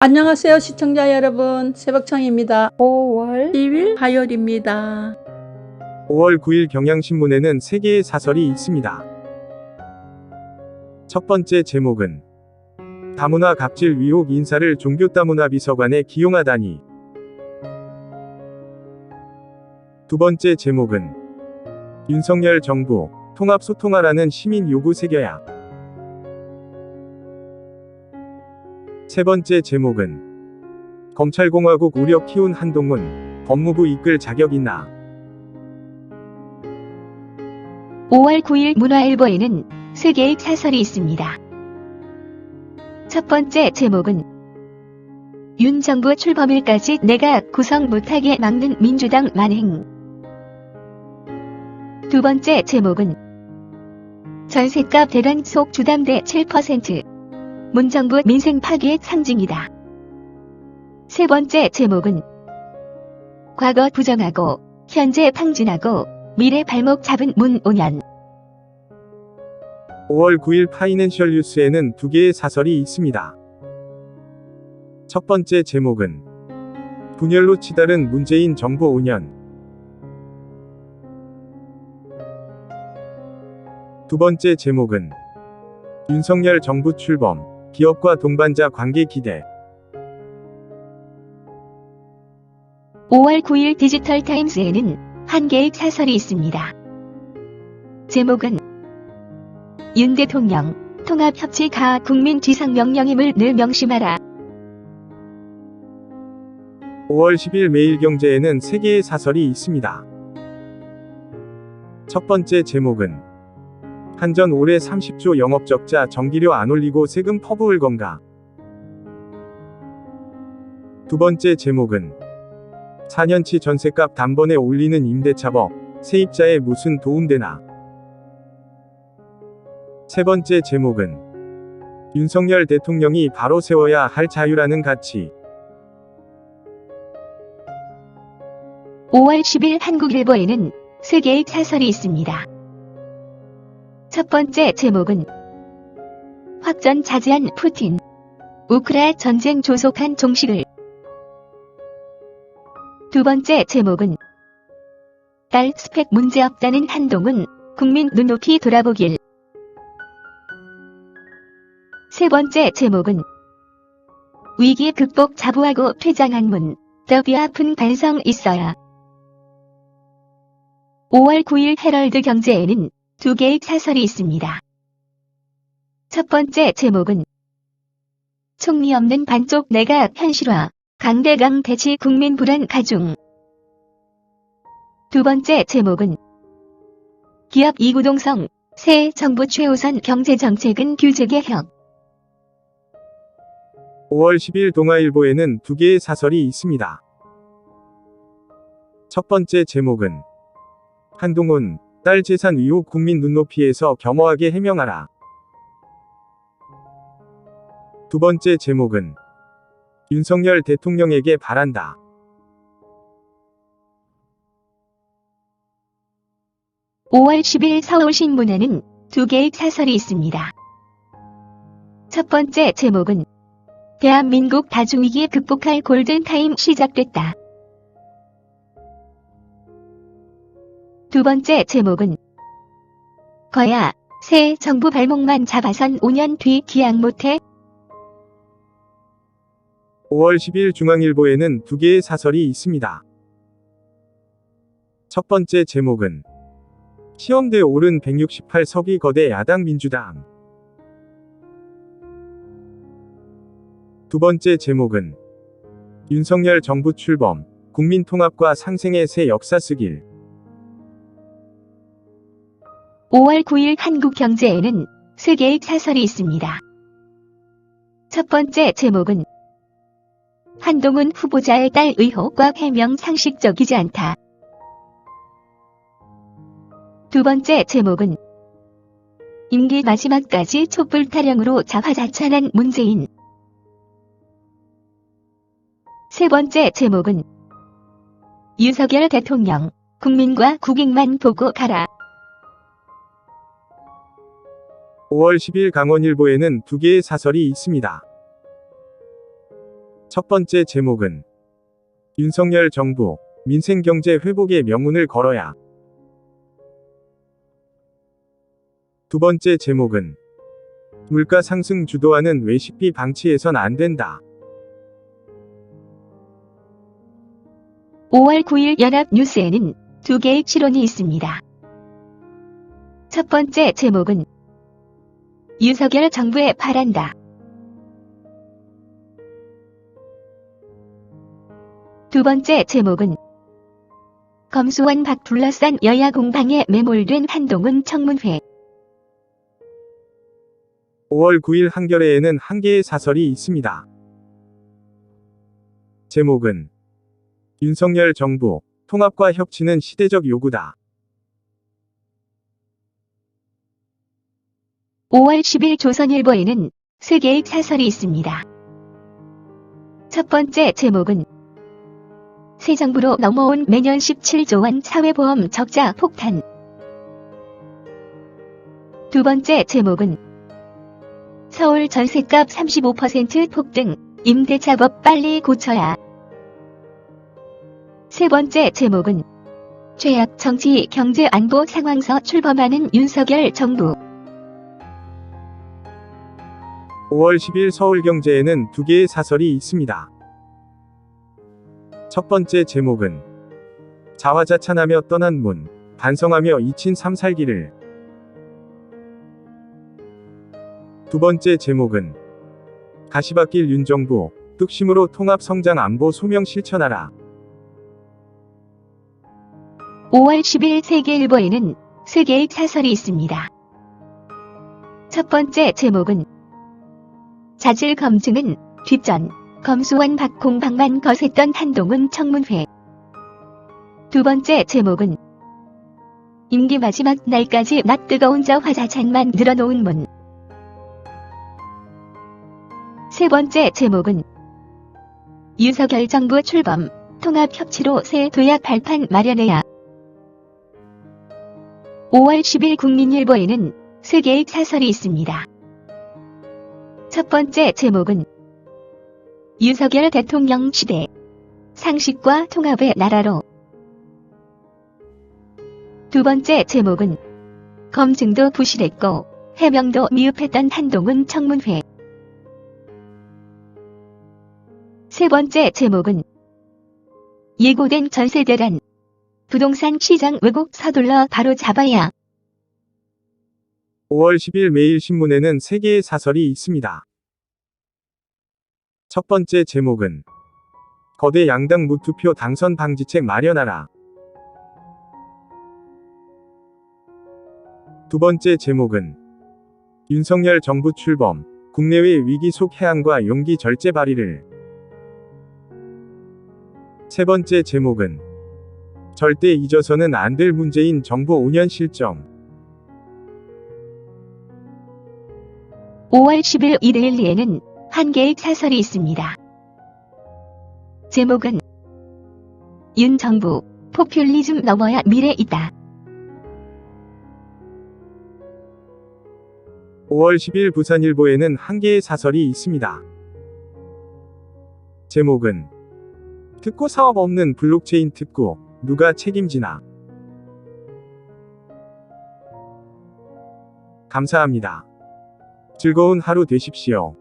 안녕하세요 시청자 여러분 새벽창입니다 5월 10일 화요일입니다 5월 9일 경향신문에는 세 개의 사설이 있습니다. 첫 번째 제목은 다문화 갑질 위혹 인사를 종교다문화 비서관에 기용하다니. 두 번째 제목은 윤석열 정부 통합 소통하라는 시민 요구 새겨야. 세 번째 제목은 검찰공화국 우려 키운 한동훈 법무부 이끌 자격 있나. 5월 9일 문화일보에는 세 개의 사설이 있습니다. 첫 번째 제목은 윤 정부 출범일까지 내가 구성 못하게 막는 민주당 만행. 두 번째 제목은 전셋값 대란 속 주담대 7%. 문정부 민생 파괴의 상징이다. 세 번째 제목은 과거 부정하고 현재 탕진하고 미래 발목 잡은 문온연. 5월 9일 파이낸셜 뉴스에는 두 개의 사설이 있습니다. 첫 번째 제목은 분열로 치달은 문재인 정부 5년. 두 번째 제목은 윤석열 정부 출범, 기업과 동반자 관계 기대. 5월 9일 디지털 타임스에는 한 개의 사설이 있습니다. 제목은 윤 대통령 통합협치 가 국민 지상 명령임을 늘 명심하라. 5월 10일 매일경제에는 세 개의 사설이 있습니다. 첫 번째 제목은 한전 올해 30조 영업적자 전기료 안 올리고 세금 퍼부을 건가? 두 번째 제목은 4년치 전세값 단번에 올리는 임대차법, 세입자에 무슨 도움되나? 세 번째 제목은 윤석열 대통령이 바로 세워야 할 자유라는 가치. 5월 10일 한국일보에는 세 개의 사설이 있습니다. 첫 번째 제목은 확전 자제한 푸틴 우크라 전쟁 조속한 종식을. 두 번째 제목은 딸 스펙 문제 없다는 한동훈 국민 눈높이 돌아보길. 세 번째 제목은 위기 극복 자부하고 퇴장한 문 더비 아픈 반성 있어야. 5월 9일 헤럴드 경제에는 두 개의 사설이 있습니다. 첫 번째 제목은 총리 없는 반쪽 내가 현실화 강대강 대치 국민 불안 가중 두 번째 제목은 기업 이구동성 새 정부 최우선 경제정책은 규제 개혁 5월 10일 동아일보에는 두 개의 사설이 있습니다. 첫 번째 제목은 한동훈 딸 재산 의혹 국민 눈높이에서 겸허하게 해명하라. 두 번째 제목은 윤석열 대통령에게 바란다. 오 5월 10일 서울 신문에는 두 개의 사설이 있습니다. 첫 번째 제목은 대한민국 다중위기 극복할 골든타임 시작됐다. 두 번째 제목은 거야 새 정부 발목만 잡아선 5년 뒤 기약 못해 5월 10일 중앙일보에는 두 개의 사설이 있습니다. 첫 번째 제목은 시험대 오른 168석이 거대 야당 민주당. 두 번째 제목은 윤석열 정부 출범, 국민 통합과 상생의 새 역사 쓰길. 5월 9일 한국 경제에는 세 개의 사설이 있습니다. 첫 번째 제목은 한동훈 후보자의 딸 의혹과 해명 상식적이지 않다. 두 번째 제목은 임기 마지막까지 촛불 타령으로 자화자찬한 문재인. 세 번째 제목은 윤석열 대통령 국민과 국익만 보고 가라. 5월 10일 강원일보에는 두 개의 사설이 있습니다. 첫 번째 제목은 윤석열 정부 민생경제 회복의 명운을 걸어야. 두 번째 제목은 물가 상승 주도하는 외식비 방치해선 안 된다. 5월 9일 연합뉴스에는 두 개의 실론이 있습니다. 첫 번째 제목은 윤석열 정부에 바란다. 두 번째 제목은 검수완 박 둘러싼 여야 공방에 매몰된 한동훈 청문회. 5월 9일 한겨레에는 한 개의 사설이 있습니다. 제목은 윤석열 정부 통합과 협치는 시대적 요구다. 5월 10일 조선일보에는 세 개의 사설이 있습니다. 첫 번째 제목은 새 정부로 넘어온 매년 17조 원 사회보험 적자 폭탄. 두 번째 제목은 서울 전셋값 35% 폭등, 임대차법 빨리 고쳐야. 세 번째 제목은 최악 정치 경제 안보 상황서 출범하는 윤석열 정부. 5월 10일 서울경제에는 두 개의 사설이 있습니다. 첫 번째 제목은 자화자찬하며 떠난 문, 반성하며 잊힌 삼살기를 두 번째 제목은 가시밭길 윤정부, 뚝심으로 통합 성장 안보 소명 실천하라. 5월 10일 세계일보에는 세 개의 사설이 있습니다. 첫 번째 제목은 자질 검증은 뒷전, 검수완 박공방만 거셌던 한동훈 청문회. 두 번째 제목은 임기 마지막 날까지 낮 뜨거운 저 화자찬만 늘어놓은 문. 세 번째 제목은 윤석열 정부 출범, 통합협치로 새 도약 발판 마련해야. 5월 10일 국민일보에는 세 개의 사설이 있습니다. 첫 번째 제목은 윤석열 대통령 시대. 상식과 통합의 나라로. 두 번째 제목은 검증도 부실했고 해명도 미흡했던 한동훈 청문회. 세 번째 제목은 예고된 전세 대란 부동산 시장 왜곡 서둘러 바로 잡아야 5월 10일 매일 신문에는 세 개의 사설이 있습니다. 첫 번째 제목은 거대 양당 무투표 당선 방지책 마련하라. 두 번째 제목은 윤석열 정부 출범, 국내외 위기 속 해안과 용기 절제 발의를. 세 번째 제목은 절대 잊어서는 안 될 문재인 정부 5년 실정. 5월 10일 이데일리에는 한 개의 사설이 있습니다. 제목은 윤 정부 포퓰리즘 넘어야 미래 있다. 5월 10일 부산일보에는 한 개의 사설이 있습니다. 제목은 특고 사업 없는 블록체인 특고 누가 책임지나 감사합니다. 즐거운 하루 되십시오.